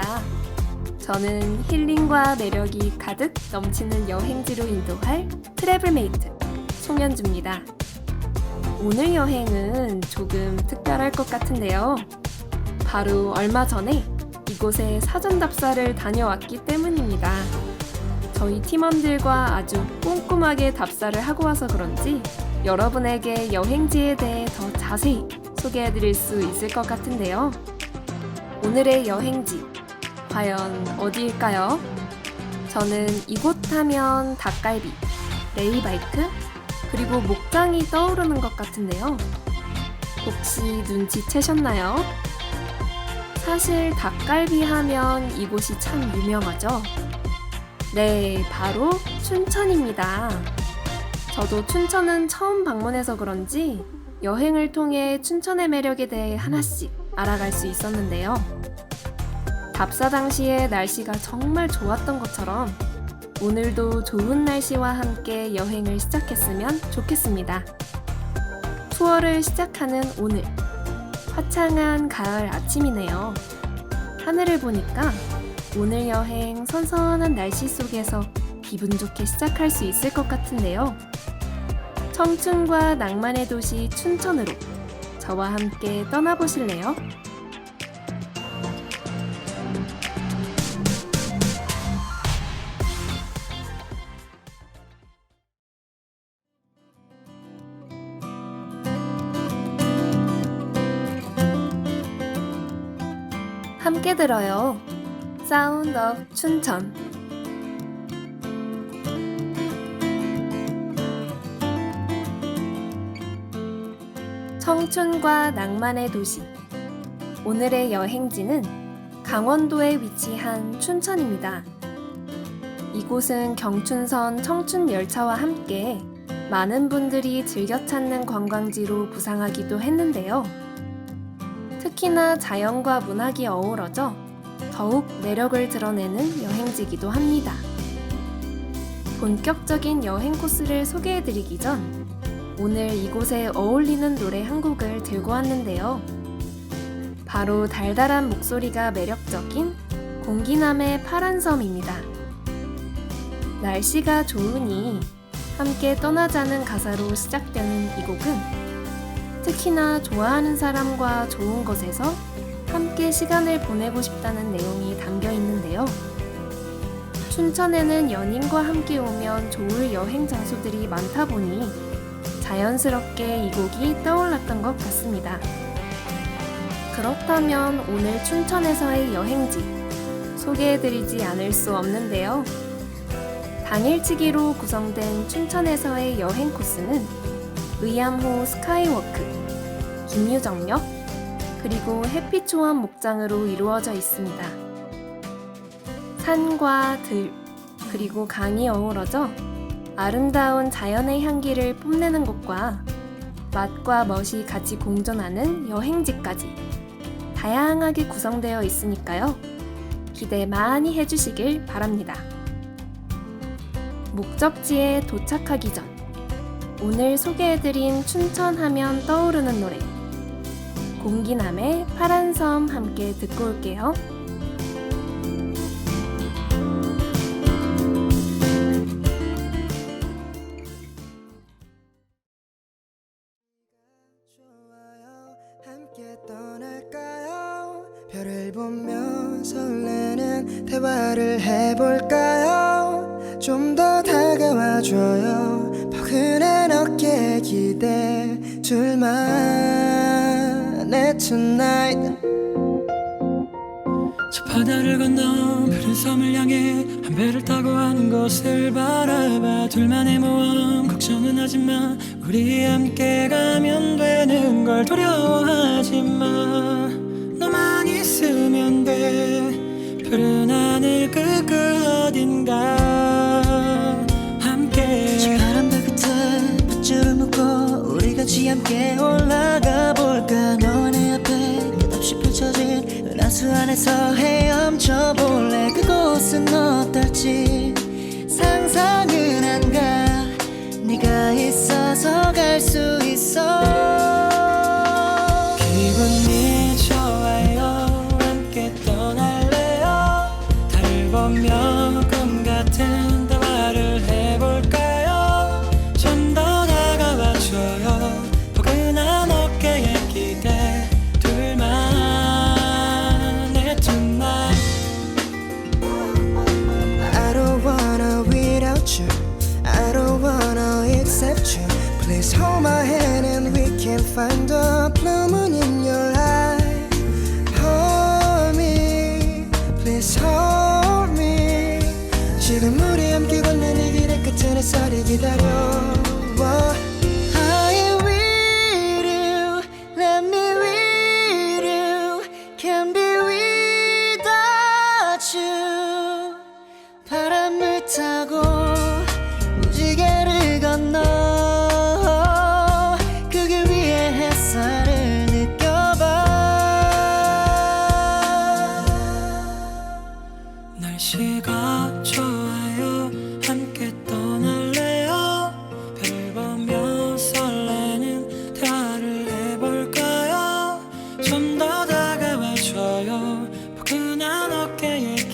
환영합니다. 저는 힐링과 매력이 가득 넘치는 여행지로 인도할 트래블메이트 송현주입니다. 오늘 여행은 조금 특별할 것 같은데요. 바로 얼마 전에 이곳에 사전 답사를 다녀왔기 때문입니다. 저희 팀원들과 아주 꼼꼼하게 답사를 하고 와서 그런지 여러분에게 여행지에 대해 더 자세히 소개해 드릴 수 있을 것 같은데요. 오늘의 여행지, 과연 어디일까요? 저는 이곳 하면 닭갈비, 레이바이크, 그리고 목장이 떠오르는 것 같은데요. 혹시 눈치채셨나요? 사실 닭갈비 하면 이곳이 참 유명하죠. 네, 바로 춘천입니다. 저도 춘천은 처음 방문해서 그런지 여행을 통해 춘천의 매력에 대해 하나씩 알아갈 수 있었는데요. 답사 당시에 날씨가 정말 좋았던 것처럼 오늘도 좋은 날씨와 함께 여행을 시작했으면 좋겠습니다. 투어를 시작하는 오늘. 화창한 가을 아침이네요. 하늘을 보니까 오늘 여행 선선한 날씨 속에서 기분 좋게 시작할 수 있을 것 같은데요. 청춘과 낭만의 도시 춘천으로 저와 함께 떠나보실래요? 들어요. 사운드 오브 춘천. 청춘과 낭만의 도시. 오늘의 여행지는 강원도에 위치한 춘천입니다. 이곳은 경춘선 청춘 열차와 함께 많은 분들이 즐겨 찾는 관광지로 부상하기도 했는데요. 특히나 자연과 문학이 어우러져 더욱 매력을 드러내는 여행지기도 합니다. 본격적인 여행 코스를 소개해드리기 전 오늘 이곳에 어울리는 노래 한 곡을 들고 왔는데요. 바로 달달한 목소리가 매력적인 공기남의 파란 섬입니다. 날씨가 좋으니 함께 떠나자는 가사로 시작되는 이 곡은 특히나 좋아하는 사람과 좋은 곳에서 함께 시간을 보내고 싶다는 내용이 담겨 있는데요. 춘천에는 연인과 함께 오면 좋을 여행 장소들이 많다 보니 자연스럽게 이 곡이 떠올랐던 것 같습니다. 그렇다면 오늘 춘천에서의 여행지 소개해드리지 않을 수 없는데요. 당일치기로 구성된 춘천에서의 여행 코스는 의암호 스카이워크, 김유정역, 그리고 햇빛초원 목장으로 이루어져 있습니다. 산과 들, 그리고 강이 어우러져 아름다운 자연의 향기를 뽐내는 곳과 맛과 멋이 같이 공존하는 여행지까지 다양하게 구성되어 있으니까요. 기대 많이 해주시길 바랍니다. 목적지에 도착하기 전 오늘 소개해드린 춘천 하면 떠오르는 노래. 공기남의 파란 섬 함께 듣고 올게요. 별을 보며 설레는 대화를 해볼까요? 좀 더 다가와줘요 기대 둘만의 tonight. 저 바다를 건너 푸른 섬을 향해 한 배를 타고 하는 곳을 바라봐. 둘만의 모험 걱정은 하지마 우리 함께 가면 되는 걸 두려워하지 마. 너만 있으면 돼. 푸른 하늘 그끝 어딘가. 함께. 저 바람들 끝에 밧줄을 묶고 같이 함께 올라가 볼까? 내 앞에 끝없이 펼쳐진 하수 안에서 헤엄쳐 볼래? 그곳은 어떨지 accept you. Please hold my hand and we can find the blue moon in your eye. Hold me, please hold me. 지금 우리 함께 걷는 이 길의 끝에 내 살이 기다려.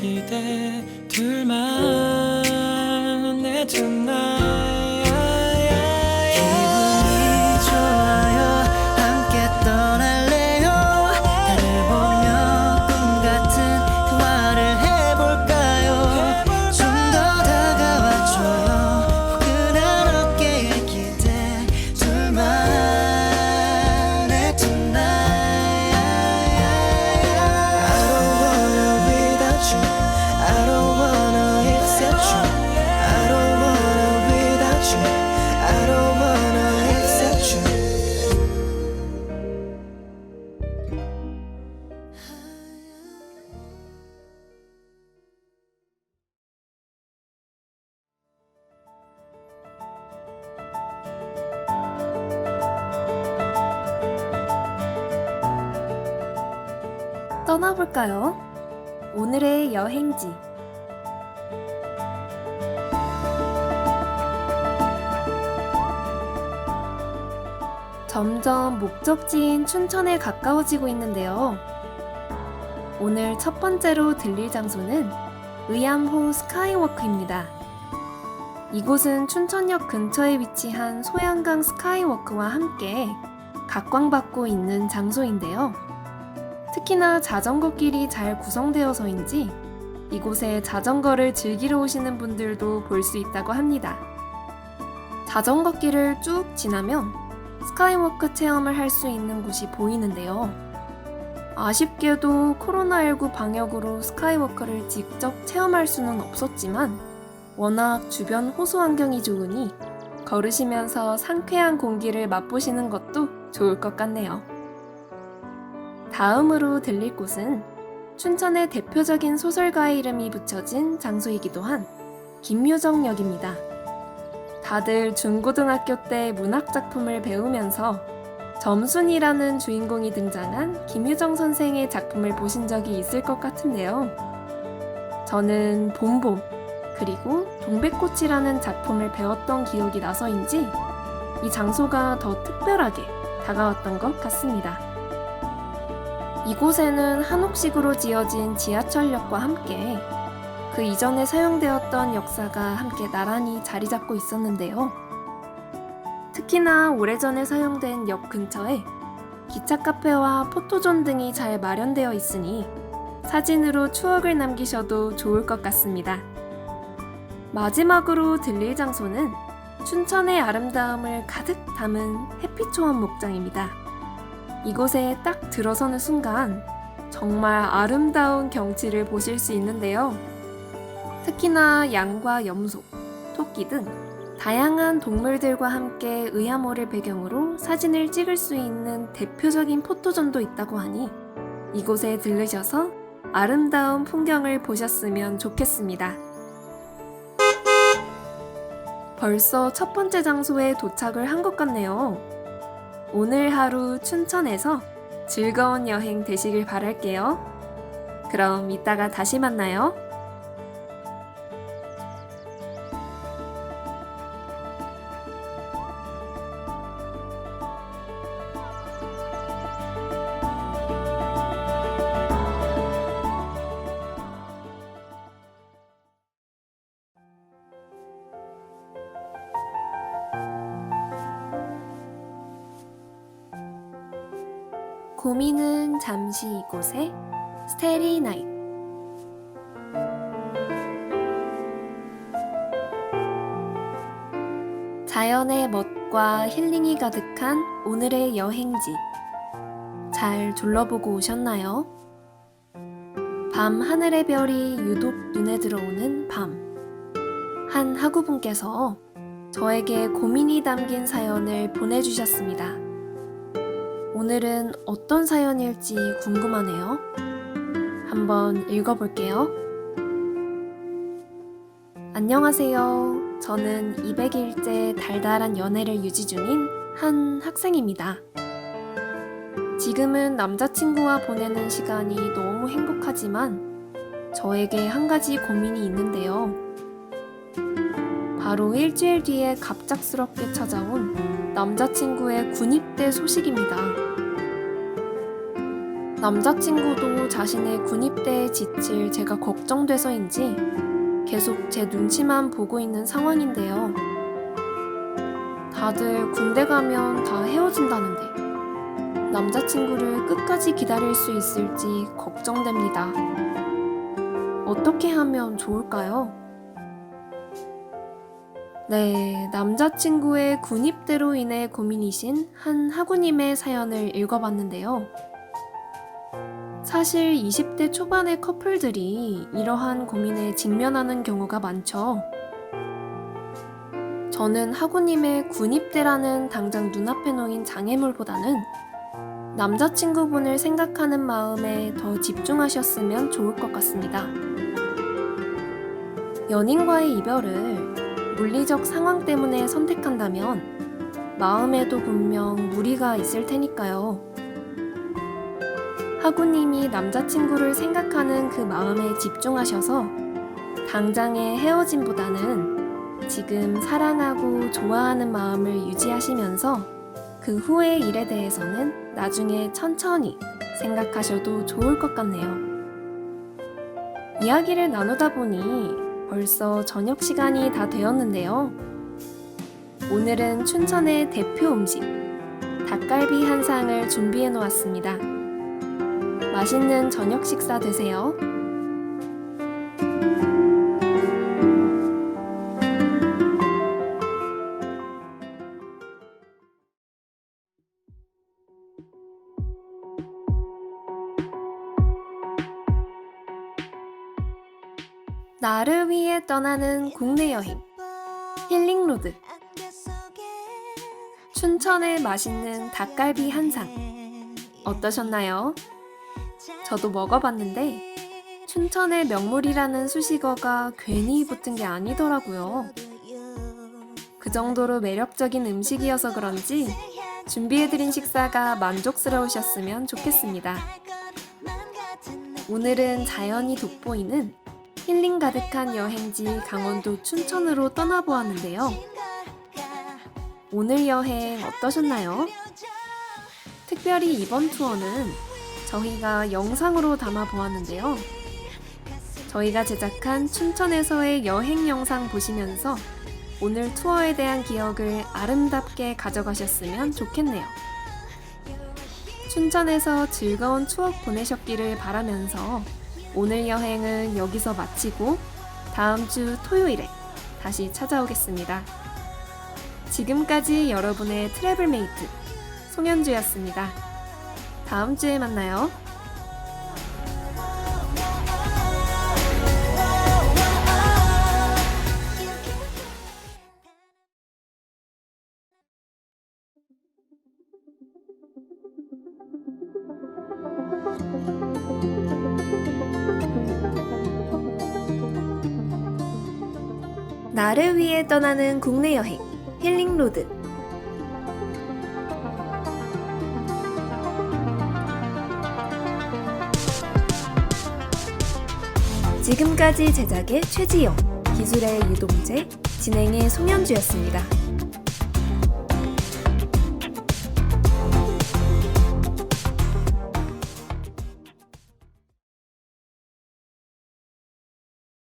기대 둘만 떠나볼까요? 오늘의 여행지. 점점 목적지인 춘천에 가까워지고 있는데요. 오늘 첫 번째로 들릴 장소는 의암호 스카이워크입니다. 이곳은 춘천역 근처에 위치한 소양강 스카이워크와 함께 각광받고 있는 장소인데요. 특히나 자전거 길이 잘 구성되어서인지 이곳에 자전거를 즐기러 오시는 분들도 볼 수 있다고 합니다. 자전거 길을 쭉 지나면 스카이워크 체험을 할 수 있는 곳이 보이는데요. 아쉽게도 코로나19 방역으로 스카이워크를 직접 체험할 수는 없었지만 워낙 주변 호수 환경이 좋으니 걸으시면서 상쾌한 공기를 맛보시는 것도 좋을 것 같네요. 다음으로 들릴 곳은 춘천의 대표적인 소설가의 이름이 붙여진 장소이기도 한 김유정역입니다. 다들 중고등학교 때 문학작품을 배우면서 점순이라는 주인공이 등장한 김유정 선생의 작품을 보신 적이 있을 것 같은데요. 저는 봄봄 그리고 동백꽃이라는 작품을 배웠던 기억이 나서인지 이 장소가 더 특별하게 다가왔던 것 같습니다. 이곳에는 한옥식으로 지어진 지하철역과 함께 그 이전에 사용되었던 역사가 함께 나란히 자리 잡고 있었는데요. 특히나 오래전에 사용된 역 근처에 기차 카페와 포토존 등이 잘 마련되어 있으니 사진으로 추억을 남기셔도 좋을 것 같습니다. 마지막으로 들릴 장소는 춘천의 아름다움을 가득 담은 햇빛초원 목장입니다. 이곳에 딱 들어서는 순간 정말 아름다운 경치를 보실 수 있는데요. 특히나 양과 염소, 토끼 등 다양한 동물들과 함께 의암호를 배경으로 사진을 찍을 수 있는 대표적인 포토존도 있다고 하니 이곳에 들르셔서 아름다운 풍경을 보셨으면 좋겠습니다. 벌써 첫 번째 장소에 도착을 한 것 같네요. 오늘 하루 춘천에서 즐거운 여행 되시길 바랄게요. 그럼 이따가 다시 만나요. 고민은 잠시 이곳에 스테리 나잇 자연의 멋과 힐링이 가득한 오늘의 여행지 잘 둘러보고 오셨나요? 밤 하늘의 별이 유독 눈에 들어오는 밤. 한 학우분께서 저에게 고민이 담긴 사연을 보내주셨습니다. 오늘은 어떤 사연일지 궁금하네요. 한번 읽어볼게요. 안녕하세요. 저는 200일째 달달한 연애를 유지 중인 한 학생입니다. 지금은 남자친구와 보내는 시간이 너무 행복하지만 저에게 한 가지 고민이 있는데요. 바로 일주일 뒤에 갑작스럽게 찾아온 남자친구의 군입대 소식입니다. 남자친구도 자신의 군입대에 지칠 제가 걱정돼서인지 계속 제 눈치만 보고 있는 상황인데요. 다들 군대 가면 다 헤어진다는데 남자친구를 끝까지 기다릴 수 있을지 걱정됩니다. 어떻게 하면 좋을까요? 네, 남자친구의 군입대로 인해 고민이신 한 학우님의 사연을 읽어봤는데요. 사실 20대 초반의 커플들이 이러한 고민에 직면하는 경우가 많죠. 저는 학우님의 군입대라는 당장 눈앞에 놓인 장애물보다는 남자친구분을 생각하는 마음에 더 집중하셨으면 좋을 것 같습니다. 연인과의 이별을 물리적 상황 때문에 선택한다면 마음에도 분명 무리가 있을 테니까요. 하구님이 남자친구를 생각하는 그 마음에 집중하셔서 당장의 헤어짐보다는 지금 사랑하고 좋아하는 마음을 유지하시면서 그 후의 일에 대해서는 나중에 천천히 생각하셔도 좋을 것 같네요. 이야기를 나누다 보니 벌써 저녁 시간이 다 되었는데요. 오늘은 춘천의 대표 음식, 닭갈비 한 상을 준비해 놓았습니다. 맛있는 저녁 식사 되세요. 나를 위해 떠나는 국내 여행 힐링로드 춘천의 맛있는 닭갈비 한상 어떠셨나요? 저도 먹어봤는데 춘천의 명물이라는 수식어가 괜히 붙은 게 아니더라고요. 그 정도로 매력적인 음식이어서 그런지 준비해드린 식사가 만족스러우셨으면 좋겠습니다. 오늘은 자연이 돋보이는 힐링 가득한 여행지 강원도 춘천으로 떠나보았는데요. 오늘 여행 어떠셨나요? 특별히 이번 투어는 저희가 영상으로 담아 보았는데요. 저희가 제작한 춘천에서의 여행 영상 보시면서 오늘 투어에 대한 기억을 아름답게 가져가셨으면 좋겠네요. 춘천에서 즐거운 추억 보내셨기를 바라면서 오늘 여행은 여기서 마치고 다음 주 토요일에 다시 찾아오겠습니다. 지금까지 여러분의 트래블메이트 송현주였습니다. 다음 주에 만나요. 나를 위해 떠나는 국내 여행 힐링로드 지금까지 제작의 최지영, 기술의 유동재, 진행의 송현주였습니다.